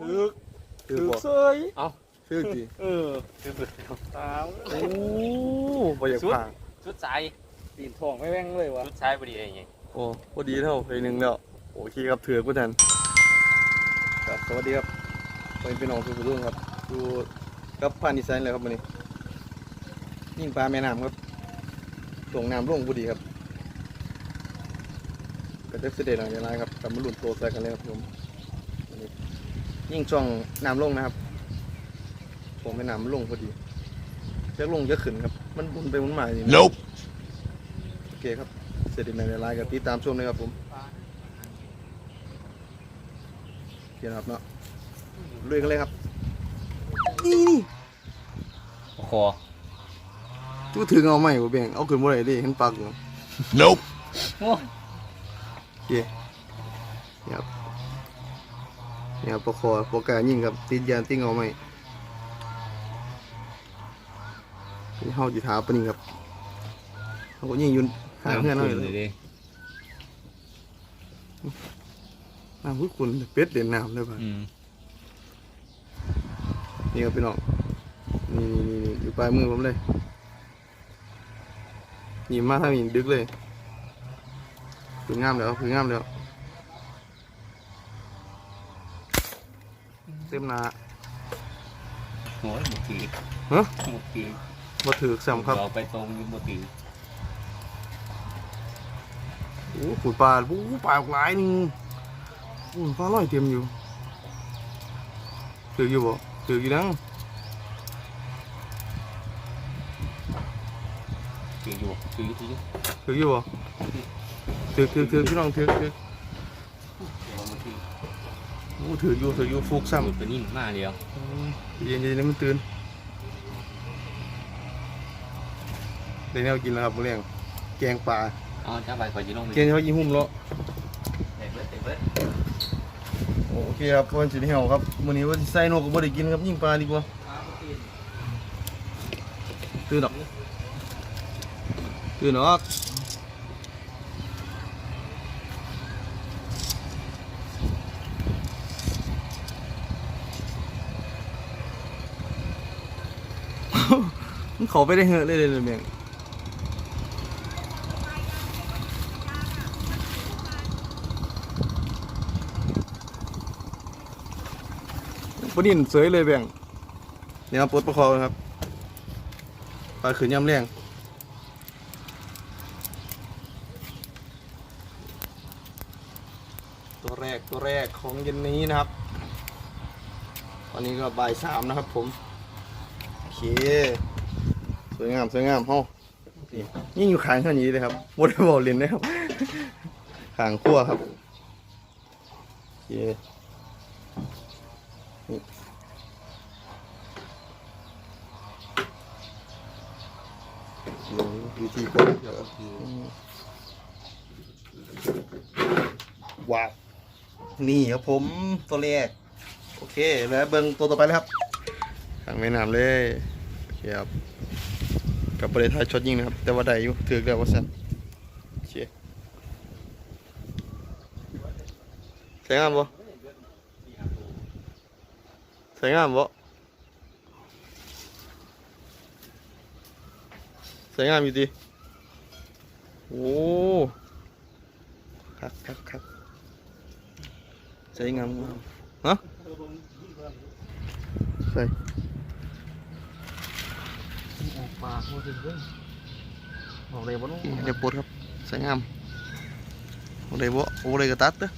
ถือกถืถืออกบ่เซยถือดิเออถือกตามโอ้บ่อยากผ่าชุดสายตีนทองไม่แว่งเลยวะชุดสายพอดีอะไรอย่างเงี้ยโอ้พอดีเท่าเพลงหนึ่งแล้วโอเคครับถือกผู้ทันครับสวัสดีครับเป็นพี่น้องทุกผู้ชมครับดูกับผ่านดีไซน์เลยครับวันนี้ยิ่งปลาแม่น้ำครับส่งน้ำลงพอดีครับก็จะเสด็จหลังจากนั้นครับกลับมาหลุดตัวใส่กันเลยครับผมวันนี้ ยิ่งช่องน้ำลงนะครับ ผมแม่น้ำมันลงพอดีจะลงจะขึ้นครับ มันบุนไปหมุนมาอย่างนี้ Nope. โอเคครับ เสร็จในไลน์กับติดตามชมเลยครับผมโอเคนะครับเนาะลุยกันเลยครับ นี่นี่โอ้โหตู้ถึงเอาไหมบ่เบ่งเอาขึ้นบ่ได้ดิเห็นปากอยู่ Nope. โอ้ โอเคนี่ครับ นี่ครับปลาคอปลากายิงครับติดยานติ้งเอาไหมนี่เฮาจิถาปานนี้ครับเขาก็ยิงอยืนหาเพื่อนเฮาอยู่เลยดิน้ำพุคุณเป็ดเด่นน้ำเลยป่ะอืมนี่ครับพี่น้องนี่นี่นี่อยู่ปลายมือผมเลยนี่มาทางนี้ดึกเลยคืองามแล้วคืองามแล้ว เต็มหนาโอ้ยหมดทีฮะหมดทีมาถือสามครับเราไปตรงหมดทีโอ้ขุดปลาโอ้ปลาออกหลายหนึงโอ้ปลาลอยเต็มอยู่ถืออยู่บ่ถืออยู่นังถืออยู่ถืออยู่ถืออยู่ถืออยู่บ่ถือถือถือพี่น้องถือถือ อ้ถืออยู่ถืออยู่ฟุกซ้ำหมดไปนิ่งมากเดียวเย็นๆนี่มันตื่นได้แนวกินแล้วครับมื้อแรงแกงปลาอ๋อจ้าไปขอจีลงไปแกงเขายิ้มหุ่มแล้วเตะเบิดเตะเบิดโอเคครับวันสิเหี่ยวครับมื้อนี้ว่าสิใส่นกก็บ่ได้กินครับยิงปลาดีกว่าตื่นดอกตื่นดอกมัน เขาไปได้เหอะเลยเลยเลยแม่งปนินเสยเลยแบ่งเนี่ยครับปลดประคองครับปลาขืนย่ำแรงตัวแรกตัวแรกของเย็นนี้นะครับ ตอนนี้ก็บ่ายสามนะครับผม โอเค สวยงามสวยงามเฮ้านี่ยิ่งอยู่ขางเท่านี้เลยครับวอลเลย์บอลเล่นนะครับขางขั้วครับโอเคนี่ลงวิธีกดอืมว้าวนี่ครับผมตัวแรก โอเค แล้วเบิ้งตัวต่อไปเลยครับขางแม่น้ำเลย โอเคครับ กับประเทศไทยช็อตยิงนะครับ แต่ว่าได้อยู่ถือแล้วว่าสั่นโอเคใส่งามบ่ใส่งามบ่ใส่งามอยู่ดีโอ้ครับครับครับส่งามงามฮะใส่ ออกปากมาถึงเว้ยออกเลยบ่น้องเดี๋ยวปวดครับสวยงามโอกเลยบ่โอเลยก็ตัดเด้อ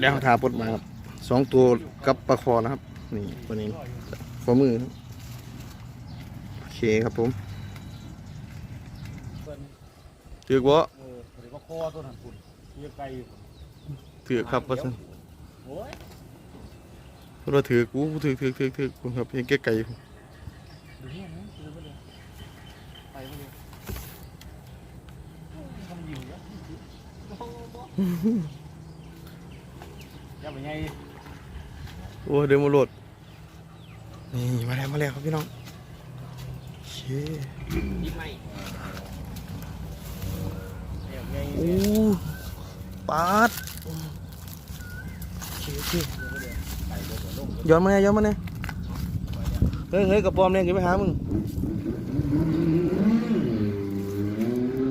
แล้วทาปวดมาครับสองตัวกับปลาคอนะครับ นี่ตัวนี้ฝ่ามือโอเคครับผมถือกบ่เออเดี๋ยวก็คอตัวนั้นคุณเถือกครับว่าสิ ซั่นโอ้ยเราถือกูถือถือถือถือกูครับยังแก้ไก่อยู่ดูเนี่ยนะดูไปเลยไปไปเลยทำยิงแล้วอย่าไปไงโอ้เดินมาโหลดนี่มาแล้วมาแล้วครับพี่น้องโอเคยิบไหมอย่าไปไงโอ้ปาดโอเคโอเค ย้อนมาเนี่ยย้อนมาเนี่ยเฮ้ยเฮ้ยกระปอมเนี่ยขึ้นไปหามึง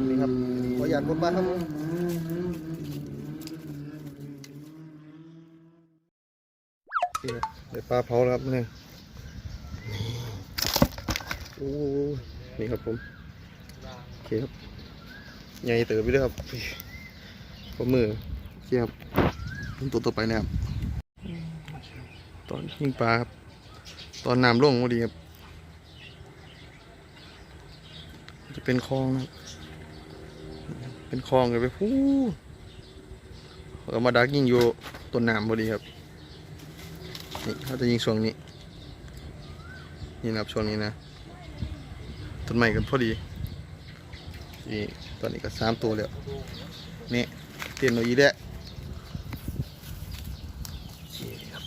นี่ครับขออยากบนบ้านครับมึงโอเคเดี๋ยวปลาเผาแล้วครับเนี่ยนี่โอ้ยนี่ครับผมโอเคครับใหญ่เติบไปด้วยครับปลามือโอเคครับรุ่นตัวต่อไปนะครับ ตอนยิงปลาครับ ตอนน้ำลงพอดีครับ จะเป็นคลองนะครับ เป็นคลองเลยไปพูเรามาดักยิงอยู่ต้นน้ำพอดีครับ นี่เขาจะยิงช่วงนี้ นี่นะครับช่วงนี้นะ ต้นไม้กันพอดี นี่ตอนนี้ก็สามตัวแล้ว นี่เตียนเอาอีแล้วโอเคครับ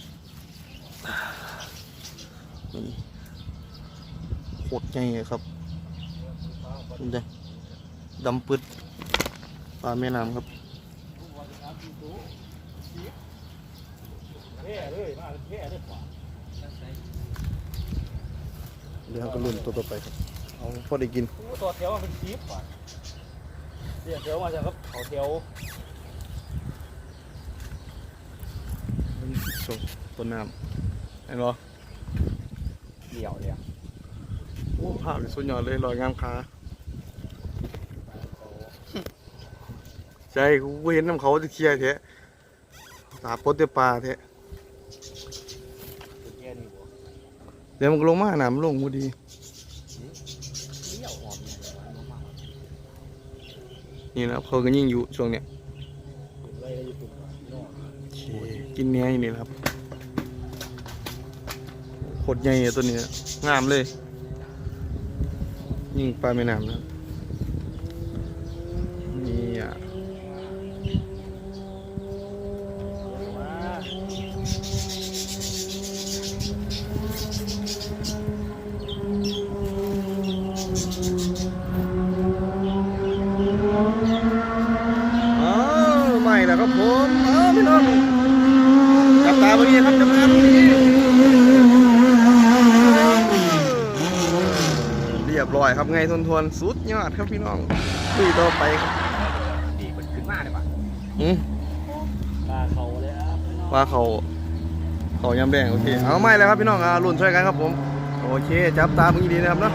นี่โคตรใหญ่เลยครับนี่จ้ะดำปืดปลาแม่น้ำครับเดี๋ยวเราก็ลุ่นตัวต่อไปครับเอาพอได้กินตัวแถวมันเป็นชีฟว่ะเรียกแถวมาจากครับเขาแถวส่งต้นน้ำเห็นบ่ เดี่ยวเลยอะโอ้ภาพนี่สุดยอดเลยลอยงามขาใช่กูเห็นน้ำเขาจะเคลียร์แท้ตาปดแต่ปลาแท้แค่นี้บ่เดี๋ยวมันก็ลงมาหน้ำลงพอดี เดี่ยวหอมเนี่ยมากนี่นะครับเขาก็ยิ่งอยู่ช่วงเนี้ย ๆเป็นไรก็อยู่ปุ่นว่ะพี่น้องโอเคกินเนื้ออยู่นี่แหละครับ โคตรใหญ่ตัวนี้งามเลย ยิ่งปลาแม่น้ำนะนี่อะอ้าวใหม่แล้วครับผมอ้าวพี่น้องจับตาบางทีครับจับตาบางทีเรียบร้อยครับไงทนทวนๆสุดยอดครับพี่น้องคุยต่อไปครับดีมันขึ้นมาเลยว่ะอืมปลาเขาเลยครับพี่น้องว่าเขาเขายำแดงโอเคเอาไม่แล้วครับพี่น้องอ่ารุ่นช่วยกันครับผมโอเคจับตาบางทีดีนะครับเนาะ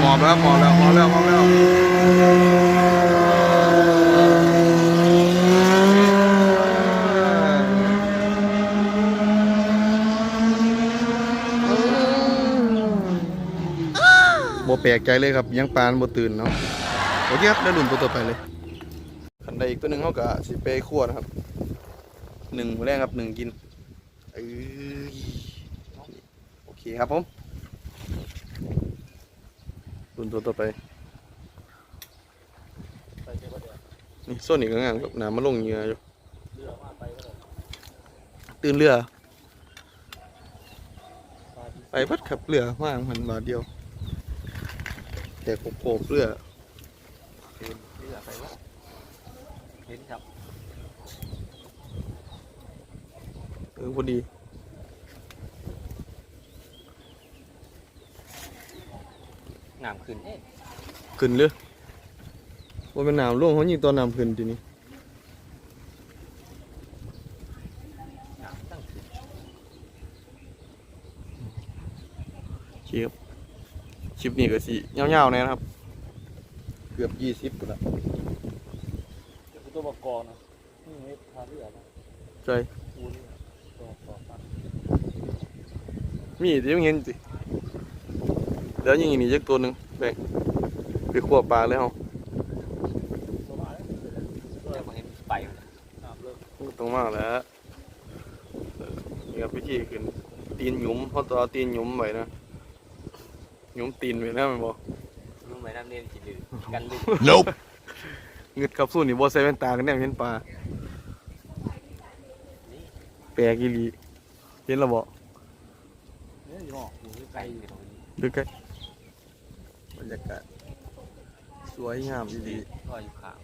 หมอบแล้วหมอบแล้วหมอบแล้วหมอบแล้ว แปลกใจเลยครับยังปานโบตื่นเนาะโอเคครับได้รุ่นตัวต่อไปเลยขันใดอีกตัวหนึ่งเขากะสิไปคั่วนะครับหนึ่งแรกครับหนึ่งกินเอ้ยโอเคครับผมรุ่นตัวต่อไปนี่ส้นอีกงานครับน้ำมาลงเงืออยู่เรือมาไปก็ได้ตื่นเรือไปพัดขับเรือว่างมันบาทเดียว แต่โคกๆเรือเดินเรือไปวะเห็นครับเออพอดีน้ำขึ้นเอ๊ะขึ้นเลยว่าเป็นน้ำร่วงเขายิงตอนน้ำขึ้นทีนี้น้ำตั้งขึ้น คลิปคลิป นี้ก็สิยาวๆแน่นะครับ เกือบยี่สิบแล้วเดี๋ยวตัวประกอบนะนี่ไม่พาเรือนะใช่ปูนี่ตัวประกอบปลามีที่ยังเห็นสิเดี๋ยวยิงอีกนี่จักตัวหนึ่งแบ่งไปขัวปลาเลยเฮาตัวมาแล้วเดี๋ยวมาเห็นไปมันน้ำเลิกต้องมาแล้วเออนี่ครับวิธีขึ้นตีนหยุมเขาตัวเอาตีนหยุมไว้นะห ยุมตีนไว้นะแมันบอกรู้ไหมน้ำเนียนสิลือกันลือ nope เงึดกับสู้นี่บ่ใส่แว่นตากันแน่เห็นปลาแปลกอีหลีเห็นแล้วบ่เนี่ยอยู่หอกอยู่ไกลไกลอยู่ตรงนี้ดูใกล้บรรยากาศสวยงามดีลอยอยู่ข้าง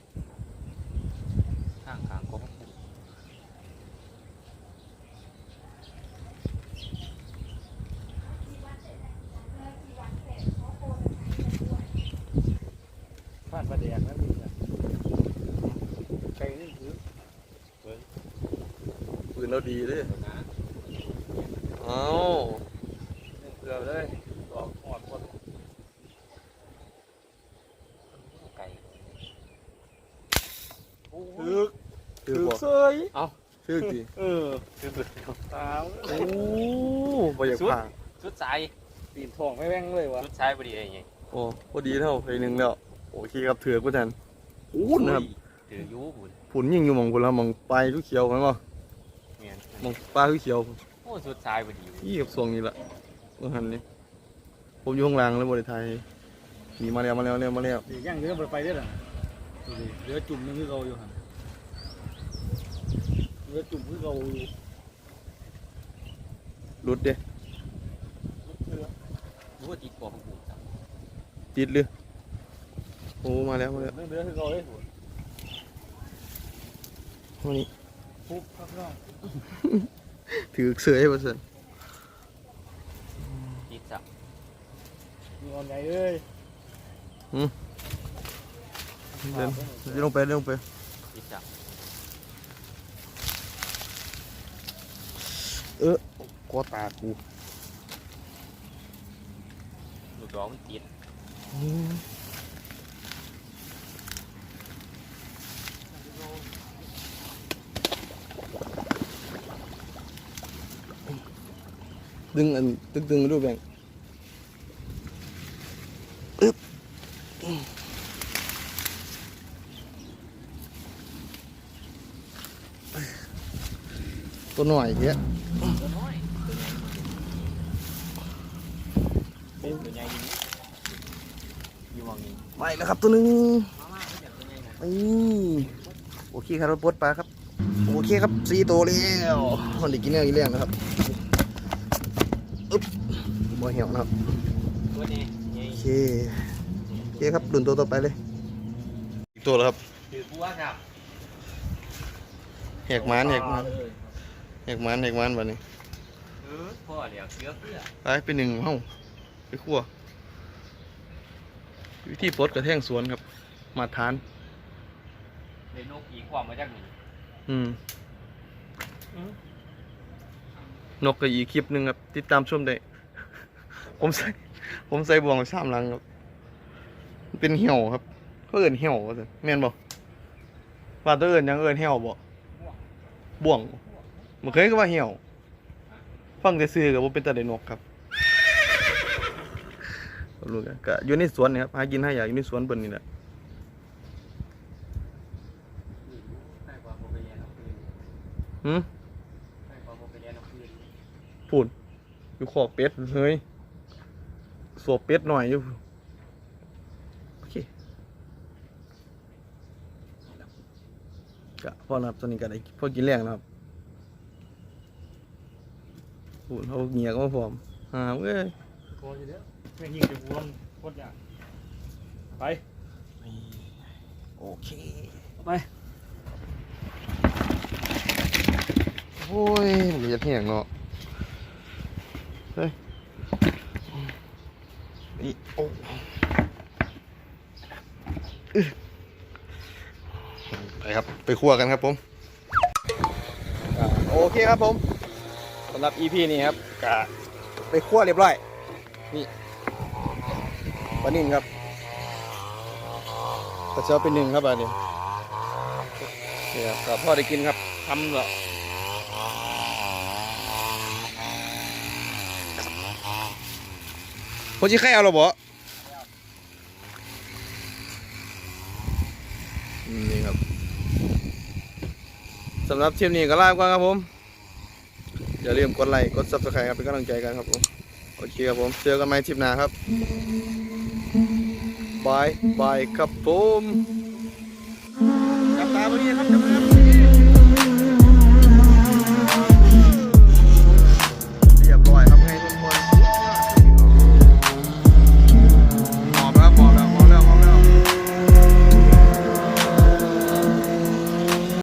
ข้างข้างก็พูด ผ่านประแดกแล้วมีนะไก่นี่คือ ปืนเราดีเลยตัวนะเอาเกลือเลยออกหอดหมดไก่ถือถืออบ่เซยถือดีเออคือตามโอ้บ่อยากผ่าสุดสายปีนทองไม่แม่งเลยวะสุดสายพอดีไอ้ไงโอ้พอดีเท่าเพลงหนึ่งแล้วโอเคครับเถือกว่าทันอู้นะครับถือยูบุญผุนยิ่งอยู่หมองผุนแล้วหมองไปลายเขียวๆมันบ่ มียนหมองปลายเขียวโอ้สุดสายพอดีๆยี่กับทรงนี้ละว่าหันนี่ผมอยู่ข้างล่างแล้วบริไทยมีมาแล้วมาแล้วมาแล้วมาแล้วเดี๋ยวย่างเรือไปไปได้หรอดูดิเรือจุ่มนึงคือเราอยู่หันเรือจุ่มคือเราอยู่รุดเด้เรือรู้ว่าติดกว่าของกูจ้ะติดเลยโอ้มาแล้วมาแล้วเรือคือเราเลยหัววันนี้ ปุ๊บข้างนอกถือเสือให้ประเสริฐติดจ้ะมีออนใหญ่เลยเดินเดินลงไปเดินลงไปติดจ้ะกอตากูลูกดอกมันติด ดึงอันตึงตึงรูปแบงอึ๊บตัวหน่อยเงี้ยตัวน้อยตัวใหญ่ดีอยู่มองนี้ไปแล้วครับตัวหนึงนะนี่โอเคครับรถปลดปลาครับ โอเคครับสี่ตัวแล้วมันได้กินเนื้ออีเลี้ยงนะครับ อึ๊บบ่เหี่ยวนะครับตัวนี้ใหญ่โอเคโอเคครับดุนตัวต่อไปเลย อีกตัวแล้วครับถือบัวครับแหกมันแหกมันแหกมันแหกมันแบบนี้เออพ่อเดี๋ยวเกลือเพื่อไปไปหนึ่งเฮ้าไปคั่ววิธีปลดกระแทงสวนครับ มาทานในนกอีความมาจากนี้อืม นกกับอีกคลิปหนึ่งครับ ติดตามชมได้ ผมใส่ ผมใส่บ่วงสามหลังครับ เป็นเหี่ยวครับเขาเอินเหี่ยวว่าซั่นแม่นบ่ว่าตัวเอินยังเอินเหี่ยวบ่บ่วงมันเคยก็ว่าเหี่ยว ฟังแต่ซื้อกับว่าเป็นตาได้นกครับรู้กันก็อยู่ในสวนนี่ครับหากินหาอยากอยู่ในสวนเพิ่นนี่แหละหืม ใช่ความโมเปเรียนเอาคืน พูดอยู่ขอกเป็ดเฮ้ยสวบเป็ดหน่อยอยู่โอเคก็พอนะครับตอนนี้ก็ได้พอกินแรงแล้วครับพูดเขาเงียก็มาพร้อมหาเว้ยโคตรเยอะแม่งยิงจะบวมโคตรยากไปโอเคไปโอ้ยมันจะเที่ยงเนาะ เฮ้ยนี่โอ้ไปครับ ไปคั่วกันครับผม โอเคครับผมสำหรับ EP นี้ครับกะไปคั่วเรียบร้อย นี่ปลานิ่นครับกระเช้าเป็นหนึ่งครับอันนี้นี่ครับพ่อได้กินครับทำแล้ว คนที่ใครเอาเราบ่นี่ครับสำหรับทีมนี้ก็ลาไปก่อนครับผม อย่าลืมกดไลค์กด subscribe ครับเป็นกำลังใจกันครับผม โอเคครับผม เจอกันใหม่ทริปหน้าครับบายบายครับผม จับตาไปนี่ครับจับ